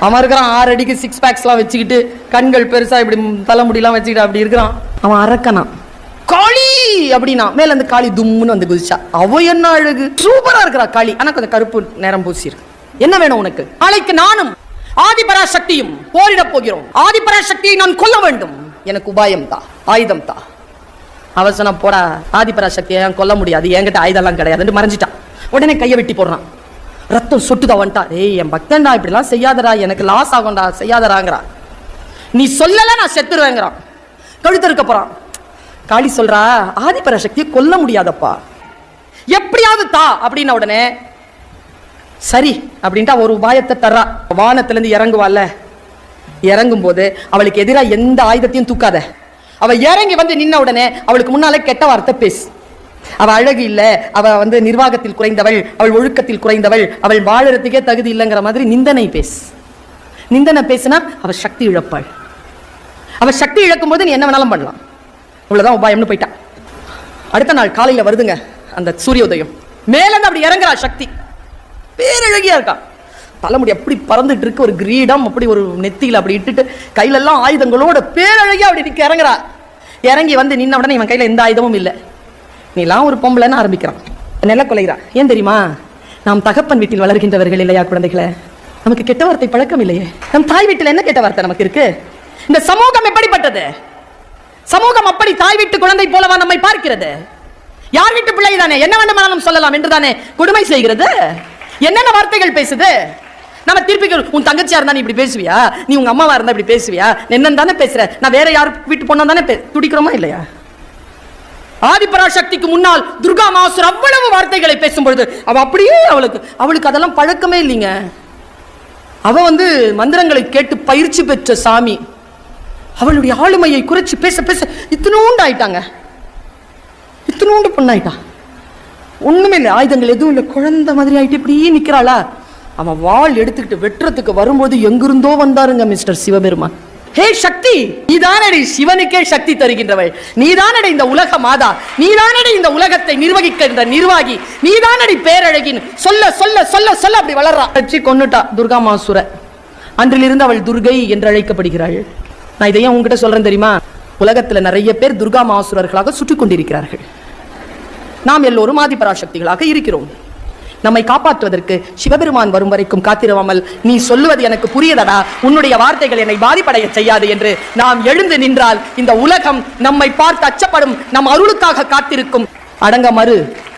அவன் இருக்கிறான் ஆறு அடிக்கு சிக்ஸ் பேக்ஸ்லாம் வச்சுக்கிட்டு கண்கள் பெருசாக இப்படி தலைமுடிலாம் வச்சுக்கிட்டு அப்படி இருக்கிறான். அவன் அரக்கனான் காளி அப்படின்னா மேல அந்த காளி தும்முன்னு வந்து குதிச்சா. அவ என்ன அழகு? சூப்பரா இருக்கிறா காளி. ஆனா கொஞ்சம் கருப்பு நேரம் பூசிருக்கு என்ன வேணும் உனக்கு? நாளைக்கு நானும் ஆதிபராசக்தியும் போரிடப் போகிறோம். ஆதிபராசக்தியை நான் கொல்ல வேண்டும். எனக்கு உபாயம் தா ஆயுதம் தா. அவசனம் போடா ஆதிபராசக்தியை ஏன் கொல்ல முடியாது. என்கிட்ட ஆயுதம்லாம் கிடையாதுன்னு மறைஞ்சிட்டான். உடனே கையை வெட்டி போடுறான். ரத்தம் சொட்டுதா வந்துட்டா ஏய் என் பக்தன்டா இப்படிலாம் செய்யாதடா எனக்கு லாஸ் ஆகும்டா செய்யாதடாங்கிறான் நீ சொல்லலை நான் செத்துருவேங்கிறான். கழுத்து இருக்க காளி காளி ஆதிபர சக்தியை கொல்ல முடியாதப்பா. எப்படியாவது தா அப்படின்ன உடனே சரி அப்படின்ட்டு ஒரு உபாயத்தை தர்றா. வானத்துலேருந்து இறங்குவாள்ல. இறங்கும் போது அவளுக்கு எதிராக எந்த ஆயுதத்தையும் தூக்காத. அவள் இறங்கி வந்து நின்ன உடனே அவளுக்கு முன்னாலே கெட்ட வார்த்தை பேசு. அவ அழகு இல்ல அவள் வந்து நிர்வாகத்தில் குறைந்தவள் அவள் ஒழுக்கத்தில் குறைந்தவள் அவள் வாழறதுக்கே தகுதி இல்லைங்கிற மாதிரி நிந்தனை பேசு. நிந்தனை பேசுனா அவள் சக்தி இழப்பாள். அவள் சக்தி இழக்கும் போது நீ என்ன வேணாலும் பண்ணலாம். இவ்வளோதான் உபாயம்னு போயிட்டா. அடுத்த நாள் காலையில வருதுங்க அந்த சூரிய உதயம் மேலேருந்து அப்படி இறங்குறா சக்தி. பேரழகியா இருக்கா. தலைமுடி அப்படி பறந்துட்டு இருக்கு ஒரு கிரீடம் அப்படி ஒரு நெத்தியில அப்படி இட்டுட்டு கையில எல்லாம் ஆயுதங்களோட பேரழகியா அப்படி இறங்குறா. இறங்கி வந்து நின்ன உடனே இவன் கையில எந்த ஆயுதமும் இல்லை. நீலாம் ஒரு பொம்பளைன்னு ஆரம்பிக்கிறான். நில கொலைகிறா. ஏன் தெரியுமா? நாம் தகப்பன் வீட்டில் வளர்கின்றவர்கள் இல்லையா குழந்தைகளை? நமக்கு கெட்ட வார்த்தை பழக்கம் இல்லையே. நம் தாய் வீட்டில் என்ன கெட்ட வார்த்தை நமக்கு இருக்கு? இந்த சமூகம் எப்படிப்பட்டது? சமூகம் அப்படி தாய் வீட்டு குழந்தை போலவா நம்மை பார்க்கிறது? யார் வீட்டு பிள்ளை தானே? என்ன வேண்டுமானாலும் சொல்லலாம் என்று தானே கொடுமை செய்கிறது? என்னென்ன வார்த்தைகள் பேசுது? நம்ம திருப்பி உன் தங்கச்சியா இருந்தா நீ இப்படி பேசுவியா? நீ உங்க அம்மாவா இருந்தா இப்படி பேசுவியா? என்னன்னு தானே பேசுற? நான் வேற யார் வீட்டு பொண்ணா தானே பே- துடிக்கிறோமா இல்லையா? ஆதிபராசக்திக்கு முன்னால் துர்கா மாசுர் அவ்வளவு வார்த்தைகளை பேசும்பொழுது அவள் அப்படியே அவளுக்கு அவளுக்கு அதெல்லாம் பழக்கமே இல்லைங்க. அவள் வந்து மந்திரங்களை கேட்டு பயிற்சி பெற்ற சாமி. அவளுடைய ஆளுமையை குறைச்சி பேச பேச இத்தனோண்டு ஆயிட்டாங்க. இத்தனோண்டு பொண்ணாயிட்டா. ஒன்றுமே இல்லை ஆயுதங்கள் எதுவும் இல்லை குழந்தை மாதிரி ஆகிட்டு இப்படியே நிற்கிறாளா அவன் வாள் எடுத்துக்கிட்டு வெட்டுறதுக்கு வரும்போது எங்கிருந்தோ வந்தாருங்க மிஸ்டர் சிவபெருமான். ஹே சக்தி நீதானடி சிவனுக்கே சக்தி தருகின்றவள். நீதானடி இந்த உலக மாதா நீதானடி இந்த உலகத்தை நிர்வகிக்கின்ற நிர்வாகி நீதானடி பேரழகின் சொல்ல சொல்ல சொல்ல சொல்ல அப்படி வளர்றா. வச்சு கொன்னுட்டா துர்கா மாசுர. அன்றிலிருந்து அவள் துர்கை என்று அழைக்கப்படுகிறாள். நான் இதையும் உங்ககிட்ட சொல்றேன் தெரியுமா? உலகத்துல நிறைய பேர் துர்கா மாசுரர்களாக சுற்றி கொண்டிருக்கிறார்கள் நாம் எல்லோரும் ஆதிபராசக்திகளாக இருக்கிறோம். நம்மை காப்பாற்றுவதற்கு சிவபெருமான் வரும் வரைக்கும் காத்திருவாமல் நீ சொல்லுவது எனக்கு புரியதடா? உன்னுடைய வார்த்தைகள் என்னை பாதிப்படைய செய்யாது என்று நாம் எழுந்து நின்றால் இந்த உலகம் நம்மை பார்த்து அச்சப்படும் நம் அருளுக்காக காத்திருக்கும். அடங்க மறு.